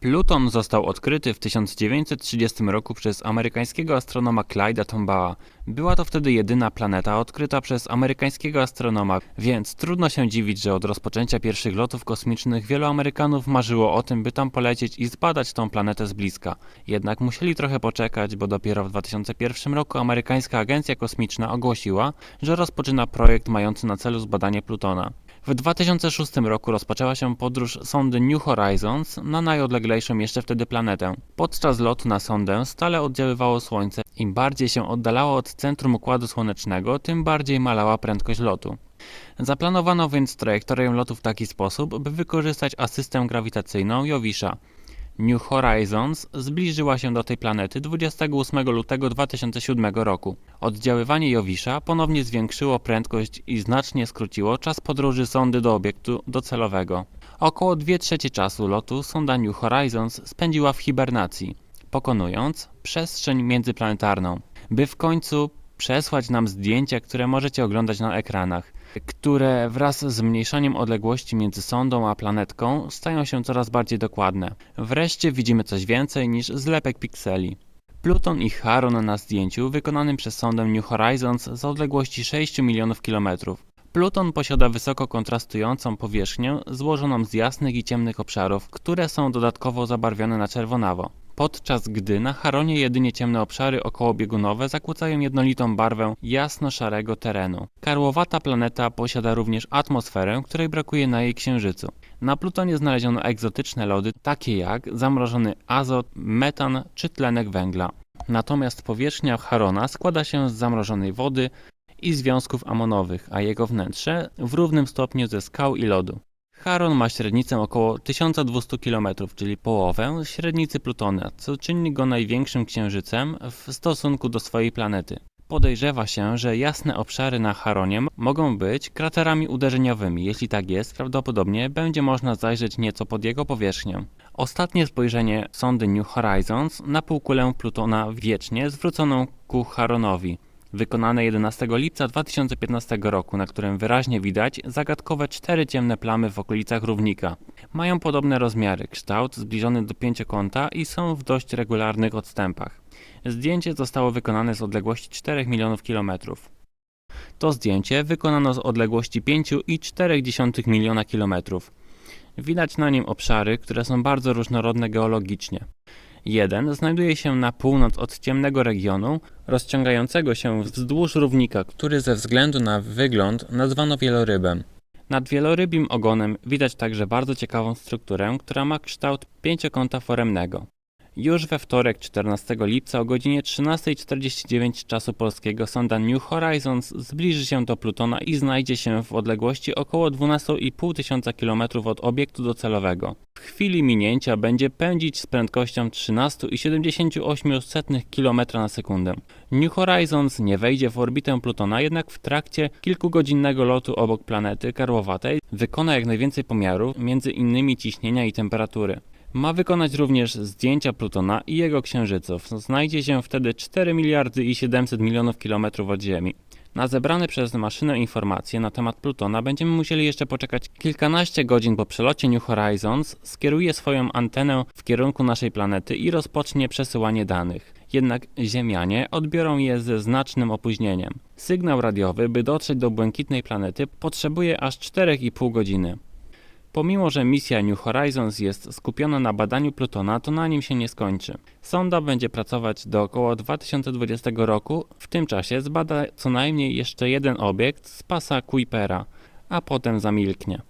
Pluton został odkryty w 1930 roku przez amerykańskiego astronoma Clyda Tombaugha. Była to wtedy jedyna planeta odkryta przez amerykańskiego astronoma, więc trudno się dziwić, że od rozpoczęcia pierwszych lotów kosmicznych wielu Amerykanów marzyło o tym, by tam polecieć i zbadać tą planetę z bliska. Jednak musieli trochę poczekać, bo dopiero w 2001 roku amerykańska agencja kosmiczna ogłosiła, że rozpoczyna projekt mający na celu zbadanie Plutona. W 2006 roku rozpoczęła się podróż sondy New Horizons na najodleglejszą jeszcze wtedy planetę. Podczas lotu na sondę stale oddziaływało Słońce. Im bardziej się oddalało od centrum Układu Słonecznego, tym bardziej malała prędkość lotu. Zaplanowano więc trajektorię lotu w taki sposób, by wykorzystać asystę grawitacyjną Jowisza. New Horizons zbliżyła się do tej planety 28 lutego 2007 roku. Oddziaływanie Jowisza ponownie zwiększyło prędkość i znacznie skróciło czas podróży sondy do obiektu docelowego. Około 2 trzecie czasu lotu sonda New Horizons spędziła w hibernacji, pokonując przestrzeń międzyplanetarną, by w końcu przesłać nam zdjęcia, które możecie oglądać na ekranach, które wraz z zmniejszaniem odległości między sondą a planetką stają się coraz bardziej dokładne. Wreszcie widzimy coś więcej niż zlepek pikseli. Pluton i Charon na zdjęciu wykonanym przez sondę New Horizons z odległości 6 milionów kilometrów. Pluton posiada wysoko kontrastującą powierzchnię złożoną z jasnych i ciemnych obszarów, które są dodatkowo zabarwione na czerwonawo podczas gdy na Charonie jedynie ciemne obszary okołobiegunowe zakłócają jednolitą barwę jasno-szarego terenu. Karłowata planeta posiada również atmosferę, której brakuje na jej księżycu. Na Plutonie znaleziono egzotyczne lody, takie jak zamrożony azot, metan czy tlenek węgla. Natomiast powierzchnia Charona składa się z zamrożonej wody i związków amonowych, a jego wnętrze w równym stopniu ze skał i lodu. Charon ma średnicę około 1200 km, czyli połowę średnicy Plutona, co czyni go największym księżycem w stosunku do swojej planety. Podejrzewa się, że jasne obszary na Charonie mogą być kraterami uderzeniowymi. Jeśli tak jest, prawdopodobnie będzie można zajrzeć nieco pod jego powierzchnię. Ostatnie spojrzenie sondy New Horizons na półkulę Plutona wiecznie zwróconą ku Charonowi wykonane 11 lipca 2015 roku, na którym wyraźnie widać zagadkowe cztery ciemne plamy w okolicach równika. Mają podobne rozmiary, kształt zbliżony do pięciokąta i są w dość regularnych odstępach. Zdjęcie zostało wykonane z odległości 4 milionów kilometrów. To zdjęcie wykonano z odległości 5,4 miliona kilometrów. Widać na nim obszary, które są bardzo różnorodne geologicznie. Jeden znajduje się na północ od ciemnego regionu, rozciągającego się wzdłuż równika, który ze względu na wygląd nazwano wielorybem. Nad wielorybim ogonem widać także bardzo ciekawą strukturę, która ma kształt pięciokąta foremnego. Już we wtorek 14 lipca o godzinie 13.49 czasu polskiego sonda New Horizons zbliży się do Plutona i znajdzie się w odległości około 12,5 tysiąca km od obiektu docelowego. W chwili minięcia będzie pędzić z prędkością 13,78 km na sekundę. New Horizons nie wejdzie w orbitę Plutona, jednak w trakcie kilkugodzinnego lotu obok planety karłowatej wykona jak najwięcej pomiarów, innymi ciśnienia i temperatury. Ma wykonać również zdjęcia Plutona i jego księżyców. Znajdzie się wtedy 4 miliardy i 700 milionów kilometrów od Ziemi. Na zebrane przez maszynę informacje na temat Plutona będziemy musieli jeszcze poczekać kilkanaście godzin po przelocie New Horizons skieruje swoją antenę w kierunku naszej planety i rozpocznie przesyłanie danych. Jednak Ziemianie odbiorą je ze znacznym opóźnieniem. Sygnał radiowy, by dotrzeć do błękitnej planety, potrzebuje aż 4,5 godziny. Pomimo, że misja New Horizons jest skupiona na badaniu Plutona, to na nim się nie skończy. Sonda będzie pracować do około 2020 roku, w tym czasie zbada co najmniej jeszcze jeden obiekt z pasa Kuipera, a potem zamilknie.